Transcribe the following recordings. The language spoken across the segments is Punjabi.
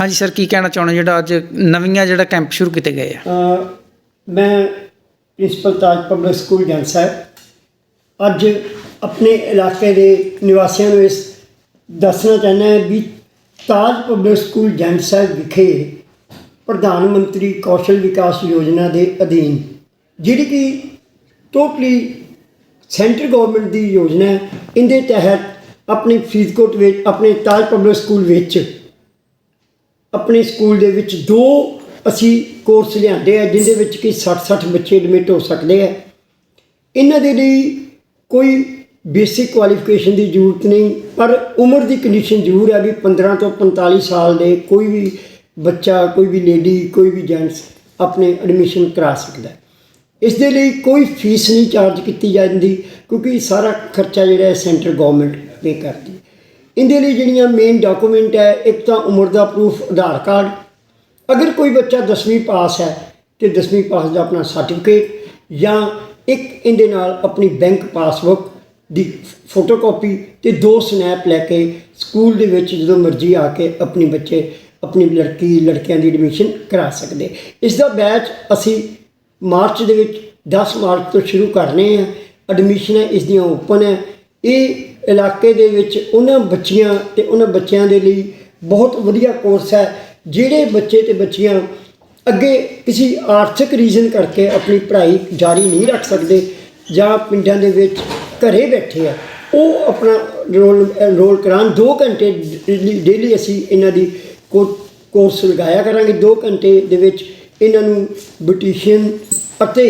ਹਾਂਜੀ ਸਰ, ਕੀ ਕਹਿਣਾ ਚਾਹੁੰਦੇ ਜਿਹੜਾ ਅੱਜ ਨਵੀਆਂ ਜਿਹੜਾ ਕੈਂਪ ਸ਼ੁਰੂ ਕੀਤੇ ਗਏ ਆ। ਮੈਂ ਪ੍ਰਿੰਸੀਪਲ ਤਾਜ ਪਬਲਿਕ ਸਕੂਲ ਜਨ ਸਾਹਿਬ। ਅੱਜ ਆਪਣੇ ਇਲਾਕੇ ਦੇ ਨਿਵਾਸੀਆਂ ਨੂੰ ਇਸ ਦੱਸਣਾ ਚਾਹੁੰਦਾ ਹਾਂ ਵੀ ਤਾਜ ਪਬਲਿਕ ਸਕੂਲ ਜਨ ਸਾਹਿਬ ਵਿਖੇ ਪ੍ਰਧਾਨ ਮੰਤਰੀ ਕੌਸ਼ਲ ਵਿਕਾਸ ਯੋਜਨਾ ਦੇ ਅਧੀਨ ਜਿਹੜੀ ਕਿ ਟੋਟਲੀ ਸੈਂਟਰ ਗਵਰਨਮੈਂਟ ਦੀ ਯੋਜਨਾ ਹੈ, ਇਹਦੇ ਤਹਿਤ ਆਪਣੀ ਫਰੀਦਕੋਟ ਵਿੱਚ, ਆਪਣੇ ਤਾਜ ਪਬਲਿਕ ਸਕੂਲ ਵਿੱਚ ਆਪਣੇ ਸਕੂਲ ਦੇ ਵਿੱਚ ਦੋ ਅਸੀਂ ਕੋਰਸ ਲਿਆਂਦੇ ਆ, ਜਿੰਦੇ ਵਿੱਚ ਕਿ 60-60 ਬੱਚੇ ਐਡਮਿਟ ਹੋ ਸਕਦੇ ਆ, ਇਹਨਾਂ ਦੇ ਲਈ ਕੋਈ ਬੇਸਿਕ ਕੁਆਲੀਫਿਕੇਸ਼ਨ ਦੀ ਜ਼ਰੂਰਤ ਨਹੀਂ, ਪਰ ਉਮਰ ਦੀ ਕੰਡੀਸ਼ਨ ਜ਼ਰੂਰ ਹੈ ਵੀ 15 ਤੋਂ 45 ਸਾਲ ਦੇ ਕੋਈ ਵੀ ਬੱਚਾ, ਕੋਈ ਵੀ ਲੇਡੀ ਕੋਈ ਵੀ ਜੈਂਟਸ ਆਪਣੇ ਐਡਮਿਸ਼ਨ ਕਰਾ ਸਕਦਾ ਇਸ ਦੇ ਲਈ ਕੋਈ ਫੀਸ ਨਹੀਂ ਚਾਰਜ ਕੀਤੀ ਜਾਂਦੀ, ਕਿਉਂਕਿ ਸਾਰਾ ਖਰਚਾ ਜਿਹੜਾ ਹੈ ਸੈਂਟਰ ਗਵਰਨਮੈਂਟ ਪੇ ਕਰਦੀ ਹੈ ਇਹਦੇ ਲਈ ਜਿਹੜੀਆਂ ਮੇਨ ਡਾਕੂਮੈਂਟ ਹੈ, ਇੱਕ ਤਾਂ ਉਮਰ ਦਾ ਪ੍ਰੂਫ ਆਧਾਰ ਕਾਰਡ ਅਗਰ ਕੋਈ ਬੱਚਾ 10ਵੀਂ ਪਾਸ ਹੈ, ਤੇ 10ਵੀਂ ਪਾਸ ਦਾ ਆਪਣਾ ਸਰਟੀਫਿਕੇਟ ਜਾਂ ਇੱਕ ਇਹਦੇ ਨਾਲ ਆਪਣੀ ਬੈਂਕ ਪਾਸਬੁੱਕ ਦੀ ਫੋਟੋਕਾਪੀ ਤੇ ਦੋ ਸਨੈਪ ਲੈ ਕੇ ਸਕੂਲ ਦੇ ਵਿੱਚ ਜਦੋਂ ਮਰਜ਼ੀ ਆ ਕੇ ਆਪਣੀ ਬੱਚੇ, ਆਪਣੀ ਲੜਕੀ, ਲੜਕਿਆਂ ਦੀ ਐਡਮਿਸ਼ਨ ਕਰਾ ਸਕਦੇ। ਇਸ ਦਾ ਬੈਚ ਅਸੀਂ ਮਾਰਚ ਦੇ ਵਿੱਚ 10 ਮਾਰਚ ਤੋਂ ਸ਼ੁਰੂ ਕਰਨੇ ਆ। ਐਡਮਿਸ਼ਨਾਂ ਇਸ ਦੀਆਂ ਓਪਨ ਹੈ। ਇਹ ਇਲਾਕੇ ਦੇ ਵਿੱਚ ਉਹਨਾਂ ਬੱਚੀਆਂ ਤੇ ਉਹਨਾਂ ਬੱਚਿਆਂ ਦੇ ਲਈ ਬਹੁਤ ਵਧੀਆ ਕੋਰਸ ਹੈ, ਜਿਹੜੇ ਬੱਚੇ ਤੇ ਬੱਚੀਆਂ ਅੱਗੇ ਕਿਸੇ ਆਰਥਿਕ ਰੀਜ਼ਨ ਕਰਕੇ ਆਪਣੀ ਪੜ੍ਹਾਈ ਜਾਰੀ ਨਹੀਂ ਰੱਖ ਸਕਦੇ ਜਾਂ ਪਿੰਡਾਂ ਦੇ ਵਿੱਚ ਘਰੇ ਬੈਠੇ ਆ, ਉਹ ਆਪਣਾ ਰੋਲ ਰੋਲ ਕਰਾਉਣ। 2 ਘੰਟੇ ਡੇਲੀ ਅਸੀਂ ਇਹਨਾਂ ਦੀ ਕੋਰਸ ਲਗਾਇਆ ਕਰਾਂਗੇ। 2 ਘੰਟੇ ਦੇ ਵਿੱਚ ਇਹਨਾਂ ਨੂੰ ਬਿਊਟੀਸ਼ੀਅਨ ਅਤੇ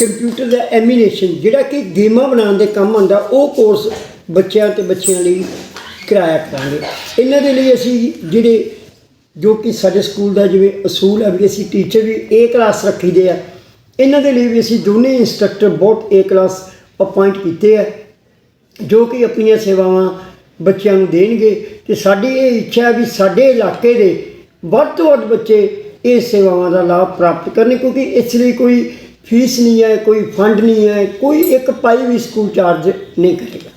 ਕੰਪਿਊਟਰ ਦਾ ਐਮੀਨੇਸ਼ਨ ਜਿਹੜਾ ਕਿ ਗੇਮਾਂ ਬਣਾਉਣ ਦੇ ਕੰਮ ਆਉਂਦਾ, ਉਹ ਕੋਰਸ ਬੱਚਿਆਂ ਤੇ ਬੱਚਿਆਂ ਲਈ ਕਿਰਾਇਆ ਕਰਾਂਗੇ। ਇਹਨਾਂ ਦੇ ਲਈ ਅਸੀਂ ਜਿਹੜੇ ਜੋ ਕਿ ਸਾਡੇ ਸਕੂਲ ਦਾ ਜਿਵੇਂ ਅਸੂਲ ਹੈ ਵੀ ਅਸੀਂ ਟੀਚਰ ਵੀ ਏ ਕਲਾਸ ਰੱਖੀਦੇ ਆ, ਇਹਨਾਂ ਦੇ ਲਈ ਵੀ ਅਸੀਂ ਦੋਨੇ ਇੰਸਟ੍ਰਕਟਰ ਬਹੁਤ ਏ ਕਲਾਸ ਅਪਾਇੰਟ ਕੀਤੇ ਆ, ਜੋ ਕਿ ਆਪਣੀਆਂ ਸੇਵਾਵਾਂ ਬੱਚਿਆਂ ਨੂੰ ਦੇਣਗੇ। ਤੇ ਸਾਡੀ ਇਹ ਇੱਛਾ ਹੈ ਵੀ ਸਾਡੇ ਇਲਾਕੇ ਦੇ ਵੱਧ ਤੋਂ ਵੱਧ ਬੱਚੇ ਇਹ ਸੇਵਾਵਾਂ ਦਾ ਲਾਭ ਪ੍ਰਾਪਤ ਕਰਨ, ਕਿਉਂਕਿ ਇਸ ਲਈ ਕੋਈ ਫੀਸ ਨਹੀਂ ਹੈ, ਕੋਈ ਫੰਡ ਨਹੀਂ ਹੈ, ਕੋਈ ਇੱਕ ਪਾਈ ਵੀ ਸਕੂਲ ਚਾਰਜ ਨਹੀਂ ਕਰੇਗਾ।